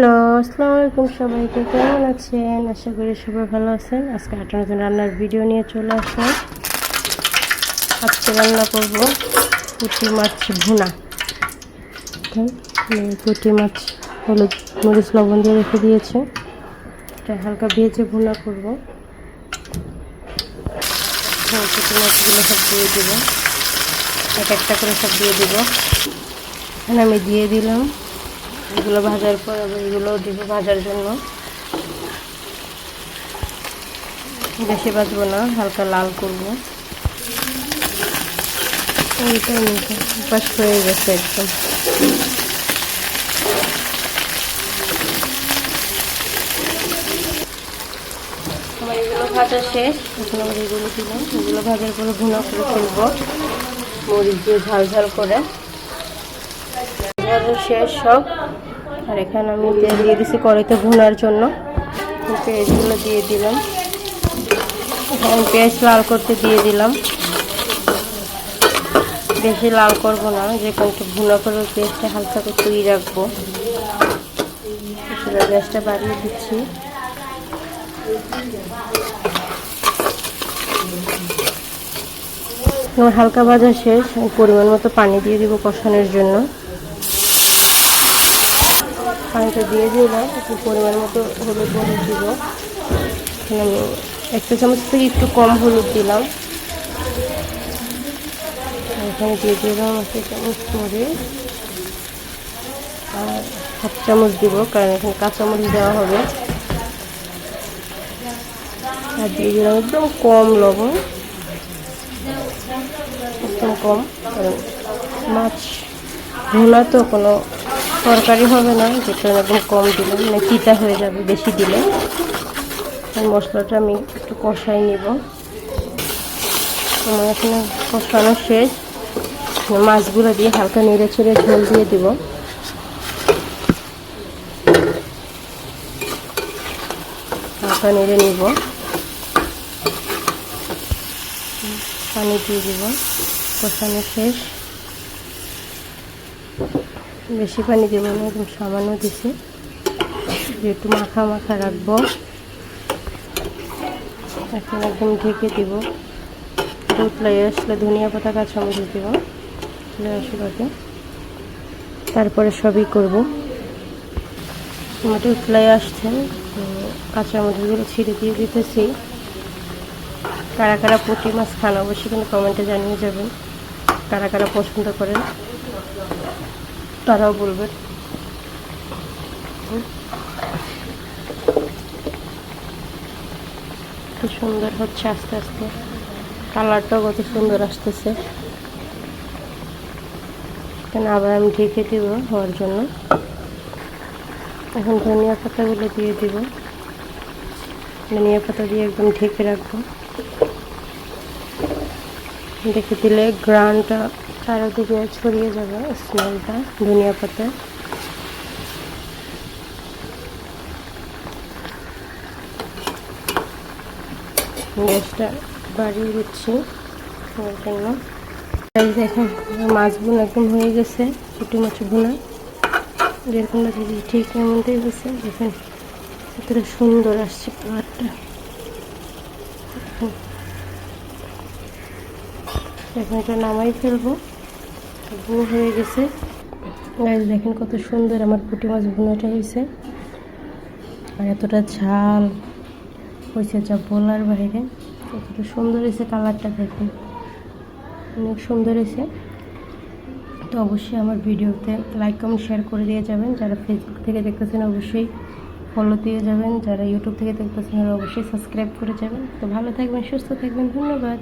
Hello আসসালামু আলাইকুম সবাইকে। কেমন আছেন? আশা করি সবাই ভালো আছেন। আজকে একটা নতুন রান্নার ভিডিও নিয়ে চলে আসলাম। আজকে রান্না করব পুঁটি মাছ ভুনা। পুঁটি মাছ হলুদ মরিচ লবণ দিয়ে রেখে দিয়েছে। এটা হালকা ভেজে ভুনা করব। হ্যাঁ, পুঁটি মাছগুলো সব দিয়ে দেবো। এক একটা করে সব দিয়ে দেবো। আমি দিয়ে দিলাম এগুলো ভাজার পর এগুলোও দিব ভাজার জন্য। বেশি ভাজবো না, হালকা লাল করব। এইটা উপাস হয়ে গেছে একদম। আমার এগুলো ভাজা শেষ, এখন আবার এগুলো দিলাম এগুলো ভাজার পরে ভুনা করে ফেলব। মরিচ দিয়ে ঝাল ঝাল করে। ভাজা শেষ সব। আর এখানে আমি তেল দিয়ে দিছি কড়াইতে ভুনার জন্য। পেঁয়াজগুলো দিয়ে দিলাম। এখন পেঁয়াজ লাল করতে দিয়ে দিলাম। বেশি লাল করব না, যে কোনটা ভুনা করে পেঁয়াজটা হালকা করে তুই রাখব। সেটা গ্যাসটা বাড়িয়ে দিচ্ছি। হালকা ভাজা শেষ। পরিমাণ মতো পানি দিয়ে দিব কষানোর জন্য। পানিটা দিয়ে দিলাম, একটু পরিমাণ মতো হলুদ হলুদ দিব। একটা চামচ থেকে একটু কম হলুদ দিলাম। এখানে দিয়ে দিলাম একটা চামচ করে। আর হাফ চামচ দিব, কারণ এখানে কাঁচামরিচ দেওয়া হবে। আর দিয়ে দিলাম একদম কম লবণ। একদম কম, কারণ মাছ ভুনা তো কোনো তরকারি হবে না যেটা একদম কম দিলে মানে তিতা হয়ে যাবে, বেশি দিলে। মশলাটা আমি একটু কষাই নিব। আমার এখানে কষানো শেষ। মাছগুলো দিয়ে হালকা নেড়ে ছেড়ে ঝোল দিয়ে দিব। হালকা নেড়ে নিব। পানি দিয়ে দিব। কষানো শেষ। বেশি পানি দেবো না, একদম সামান্য দিছি। একটু মাখা মাখা রাখব। এখন একদম ঢেকে দিব। উতলাই আসলে ধনিয়া পাতা, কাঁচামরিচ দিব। আসুক তারপরে সবই করব। মোটামুটি উতলাই তো কাঁচামরিচগুলো ছিঁড়ে দিয়ে দিতেছি। কারা কারা পুঁটি মাছ খান অবশ্যই কিন্তু কমেন্টে জানিয়ে যাবেন। কারা কারা পছন্দ করেন। তারাও বলবে। খুব সুন্দর হচ্ছে আস্তে আস্তে। কালারটাও কত সুন্দর আসতেছে। এখানে আবার আমি ঢেকে দিব হওয়ার জন্য। এখন ধনিয়া পাতাগুলো দিয়ে দিব। ধনিয়া পাতা দিয়ে একদম ঢেকে রাখব। ঢেকে দিলে গ্রানটা চারিদিকে ছড়িয়ে যাবে স্মেলটা, ধনিয়া পাতা। গ্যাসটা বাড়িয়ে দিচ্ছি ওর দেখেন মাছগুলো একদম হয়ে গেছে, ছোটো মাছ ভুনা। যেরকম ঠিক এমনটাই হয়েছে। দেখেন, কতটা সুন্দর আসছে কালারটা। এখন এটা নামাই ফেলব। ভুনো হয়ে গেছে। গাছ দেখেন কত সুন্দর আমার পুঁটি মাছ ভুনোটা হয়েছে। আর এতটা ঝাল হয়েছে যা বলার বাইরে। কতটা সুন্দর হয়েছে কালারটা দেখুন। অনেক সুন্দর হয়েছে। তো অবশ্যই আমার ভিডিওতে লাইক কমেন্ট শেয়ার করে দিয়ে যাবেন। যারা ফেসবুক থেকে দেখতেছেন অবশ্যই ফলো দিয়ে যাবেন। যারা ইউটিউব থেকে দেখতেছেন অবশ্যই সাবস্ক্রাইব করে যাবেন। তো ভালো থাকবেন, সুস্থ থাকবেন। ধন্যবাদ।